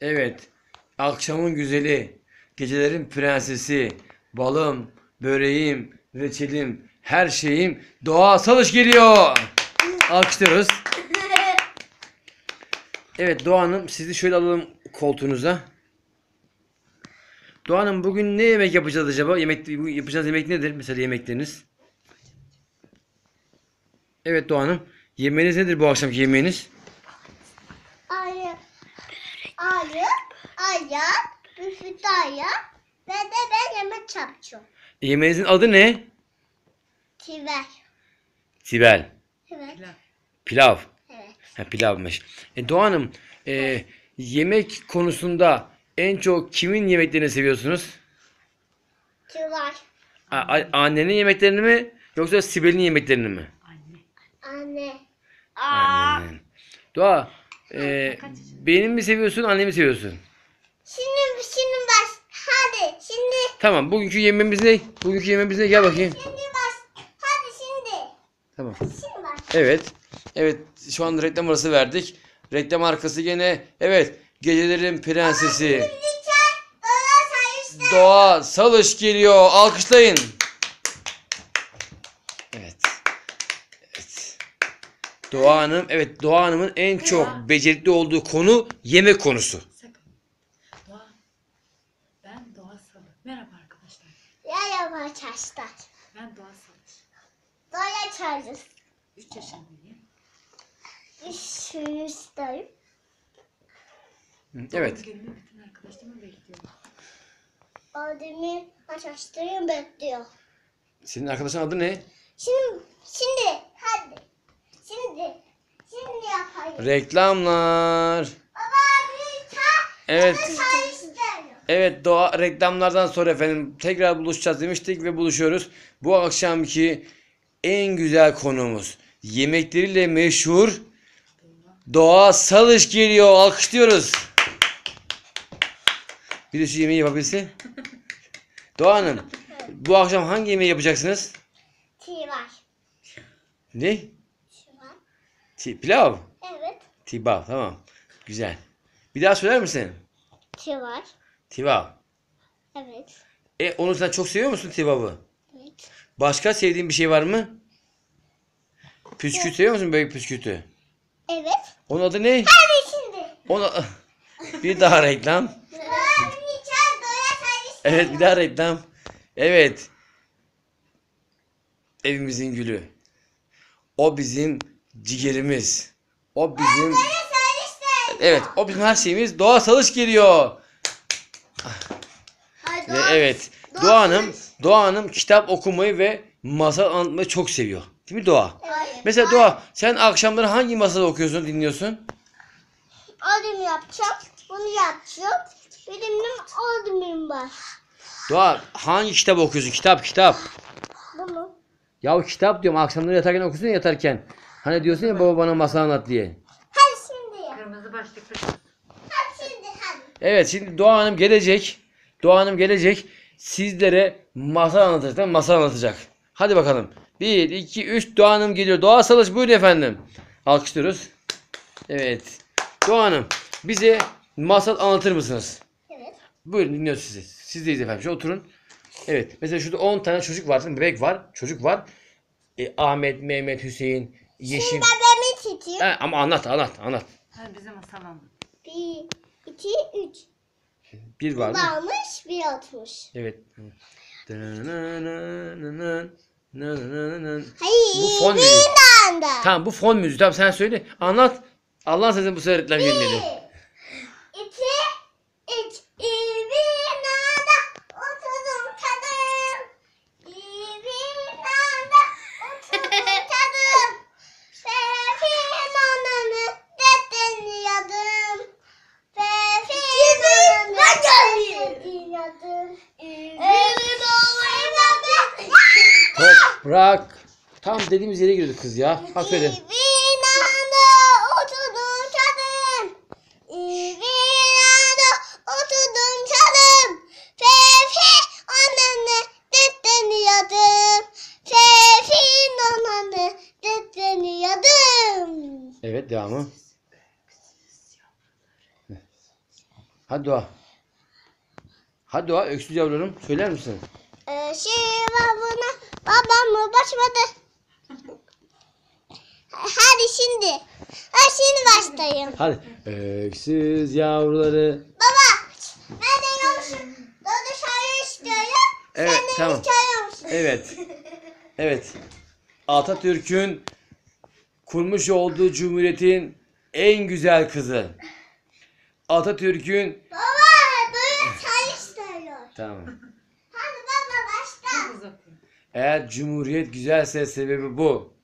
Evet. Akşamın güzeli, gecelerin prensesi, balım, böreğim, reçelim, her şeyim Doğa Salış geliyor. Alkışlıyoruz. Evet Doğa Hanım sizi şöyle alalım koltuğunuza. Doğa Hanım bugün ne yemek yapacağız acaba? Yemek, yapacağınız yemek nedir? Mesela yemekleriniz. Evet Doğa Hanım. Yemeğiniz nedir bu akşamki yemeğiniz? Ayak ve de ben yemek yapacağım. Yemeğinizin adı ne? Tiver. Sibel. Evet. Pilav. Evet. Ha pilavmış. E, Doğa Hanım, e, yemek konusunda en çok kimin yemeklerini seviyorsunuz? Tiver. A- a- annenin yemeklerini mi yoksa Sibel'in yemeklerini mi? Anne. Annenin. Doğa, e, benim mi seviyorsun, annemi mi seviyorsun? Şimdi, şimdi baş. Hadi şimdi. Tamam, bugünkü yemeğimiz ne? Bugünkü yemeğimiz ne? Gel bakayım. Şimdi baş. Hadi şimdi. Tamam. Şimdi baş. Evet. Evet, şu an reklam arası verdik. Reklam arkası gene, evet, gecelerin prensesi. Doğa Salış geliyor. Alkışlayın. Evet. Evet. Doğa Hanım, evet Doğa Hanım'ın en çok becerikli olduğu konu yemek konusu. Sakın. Doğa. Ben Doğa Salı. Merhaba arkadaşlar. Ya yavaş açlar. Ben Doğa Salı. Doya çağırırız. 3 yaşındayım. Üstündeyim. Evet. Doğum günümü bütün arkadaşlarımı bekliyorum. Adem'i açtığım bekliyor. Senin arkadaşın adı ne? Şimdi, şimdi, hadi. Şimdi, şimdi yapayım. Reklamlar. Baba lütfen Evet. çay isterim. Evet Doğa reklamlardan sonra efendim tekrar buluşacağız demiştik ve buluşuyoruz. Bu akşamki en güzel konumuz yemekleriyle meşhur Doğa Salış geliyor. Alkışlıyoruz. Bir de şu yemeği yapabilse. Doğa Hanım bu akşam hangi yemeği yapacaksınız? Ti var. Ne? Ti var. Ti- pilav. Evet. Tibav tamam. Güzel. Bir daha söyler misin? Ti Tibav. Evet. E onu sen çok seviyor musun Tibav'ı? Evet. Başka sevdiğin bir şey var mı? Püsküt seviyor musun böyle püskütü? Evet. Onun adı ne? Hadi şimdi. Ona bir daha reklam. Evet bir daha reklam. Evet. Evimizin gülü. O bizim ciğerimiz. O bizim. Evet, o bizim her şeyimiz. Doğa Salış geliyor. Ve doya- evet, Doğa Doğa Hanım, Salış. Doğa Hanım kitap okumayı ve masal anlatmayı çok seviyor. Değil mi Doğa? Evet. Mesela Doğa, sen akşamları hangi masal okuyorsun, dinliyorsun? Adem yapacağım. Bunu yapacağım. Benim de ademim var. Doğa, hangi kitap okuyorsun? Kitap, kitap. Bu mu? Ya kitap diyorum, akşamları yatarken okuyorsun ya yatarken. Hani diyorsun ya baba bana masal anlat diye. Hadi şimdi yap. Kırmızı başlıklı. Evet, şimdi Doğa Hanım gelecek. Doğa Hanım gelecek. Sizlere masal anlatacak, masal anlatacak. Hadi bakalım. 1, 2, 3 Doğa Hanım geliyor. Doğa Salış buyurun efendim. Alkışlıyoruz. Evet. Doğa Hanım bize masal anlatır mısınız? Evet. Buyurun dinliyoruz sizi. Sizdeyiz efendim. Şöyle oturun. Evet. Mesela şurada 10 tane çocuk var. değil mi? Bebek var. Çocuk var. E, Ahmet, Mehmet, Hüseyin, Yeşim. Şimdi ben tutayım. Ha, ama anlat anlat anlat. Ha, bize masal anlat. Bir, iki, üç. Bir var. Bir mi? almış, bir atmış. Evet. Hayır. Bu fon bir müziği. Tamam bu fon müziği. Tamam sen söyle. Anlat. Allah sesini bu sefer reklam girmedi. Bir, iki, üç. Bir anda oturdum tadım. Bir anda oturdum tadım. Sefil ananı dedeniyordum. Sefil ananı dedeniyordum. Evin oynadı. Toprak. Tam dediğimiz yere girdi kız ya. Oturdum oturdum. Fefi detleniyordum. Fefi detleniyordum. Evet devamı. Hadi Doğa. Hadi Doğa öksüz yavrularım söyler misin? Ee, Şivavuna babamı başladı. Hadi şimdi. Ha şimdi başlayayım. Hadi. Öksüz yavruları. Baba ben de yokmuşum. Doğru şarkı istiyorum. Evet Sen de tamam. Evet. Evet. Atatürk'ün kurmuş olduğu cumhuriyetin en güzel kızı. Atatürk'ün Baba doğru şarkı istiyor. Tamam. Hadi baba başla. Çok uzatıyor. Eğer cumhuriyet güzelse sebebi bu.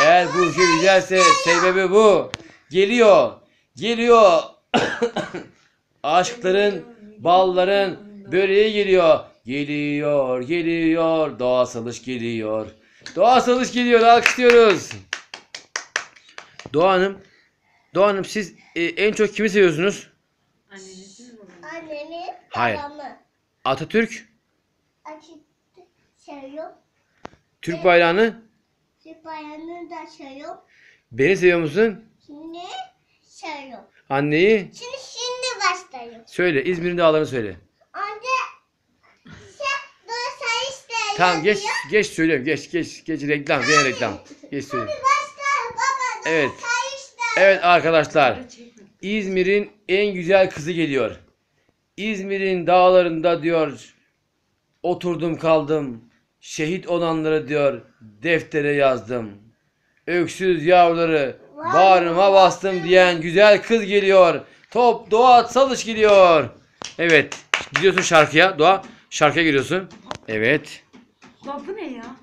Eğer bu ülke güzelse sebebi bu. Geliyor. Geliyor. Aşkların, balların böreği geliyor. Geliyor, geliyor. Doğa salış geliyor. Doğa salış geliyor. Alkışlıyoruz. Doğa Hanım. Doğa Hanım siz e, en çok kimi seviyorsunuz? Annenizi mi? Annemi, Hayır. babamı. Atatürk, Açık seviyorum. Türk bayrağını. Süperyanı da seviyorum. Beni seviyor musun? Şimdi seviyorum. Anneyi. Şimdi şimdi başlayayım. Söyle. İzmir'in dağlarını söyle. Anne sen doğru istiyor. Tamam geç geç söylüyorum geç geç geç reklam gene reklam. Geç söylüyorum. Başla baba. doğru Evet. Evet arkadaşlar. İzmir'in en güzel kızı geliyor. İzmir'in dağlarında diyor oturdum kaldım. Şehit olanları diyor deftere yazdım. Öksüz yavruları bağrıma bastım diyen güzel kız geliyor. Top Doğa Salış geliyor. Evet. Gidiyorsun şarkıya. Doğa şarkıya giriyorsun. Evet. Bu ne ya?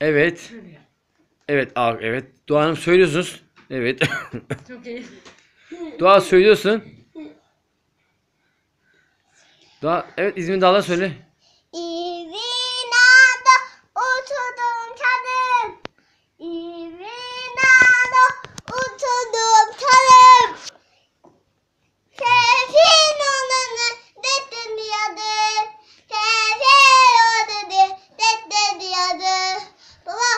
Evet. Evet. Aa, evet. Doğa Hanım söylüyorsunuz. Evet. Çok iyi. Doğa söylüyorsun. Doğa evet İzmir Dağları söyle. İvinada oturdum tadım. İvinada oturdum tadım. Sefin olanı dedin diyordu. Sefin olanı dedin diyordu. Baba,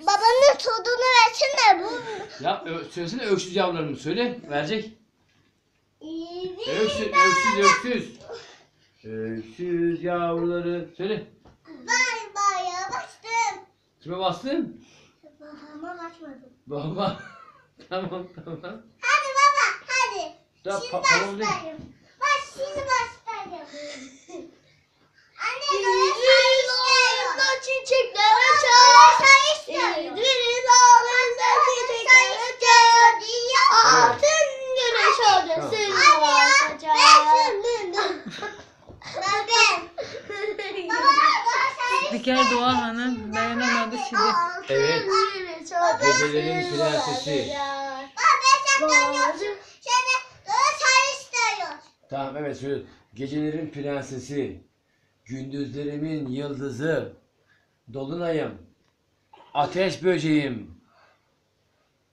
babanın tadını versene. Bu Ya ö- söylesene öksüz yavrularımı söyle. Verecek. İvinada. Öksüz öksüz öksüz. Öksüz yavruları. Söyle. Bay baya bastım. Kime bastın? Babama basmadım. Baba. tamam tamam. Hadi baba hadi. Daha şimdi pa- başlayayım. Baş şimdi başlayayım. Hanım dayanamadı şimdi. Evet. Gecelerin prensesi. Tamam evet söyle. Gecelerin prensesi. Gündüzlerimin yıldızı. Dolunayım. Ateş böceğim.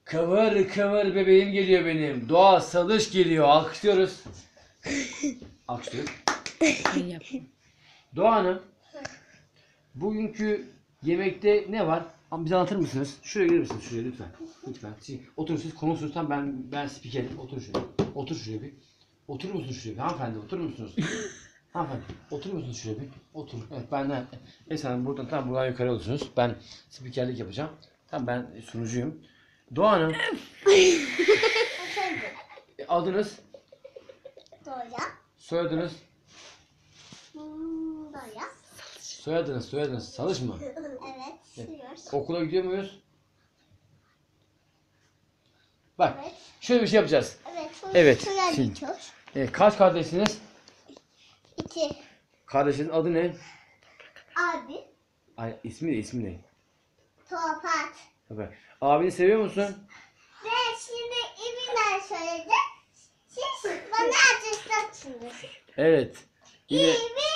Kıvır kıvır bebeğim geliyor benim. Doğa salış geliyor. Alkışlıyoruz. Alkışlıyoruz. Doğa Hanım. Bugünkü yemekte ne var? Ama bize anlatır mısınız? Şuraya gelir misiniz? Şuraya lütfen. Lütfen. Siz, oturun siz konuşsunuz. Tam ben ben spikerim. Oturun şuraya. Otur şuraya bir. Oturur musunuz şuraya bir? Hanımefendi oturur musunuz? Hanımefendi oturur musunuz şuraya bir? Otur. Evet benden. Neyse hanım buradan tam buradan yukarı olursunuz. Ben spikerlik yapacağım. Tam ben sunucuyum. Doğa Hanım. E, Adınız, Doya. soyadınız, soyadınız, soyadınız. Salış mı? Evet. Sürüyoruz. Okula gidiyor muyuz? Bak Evet. şöyle bir şey yapacağız. Evet. Evet, şimdi. gidiyoruz. E, kaç kardeşsiniz? İki. Kardeşin adı ne? Abi. Ay ismi ne ismi ne? Topat. Tabii. Abini seviyor musun? Ve şimdi İbiler söyleyecek. Siz bana açıklarsınız. Evet. Yine İbi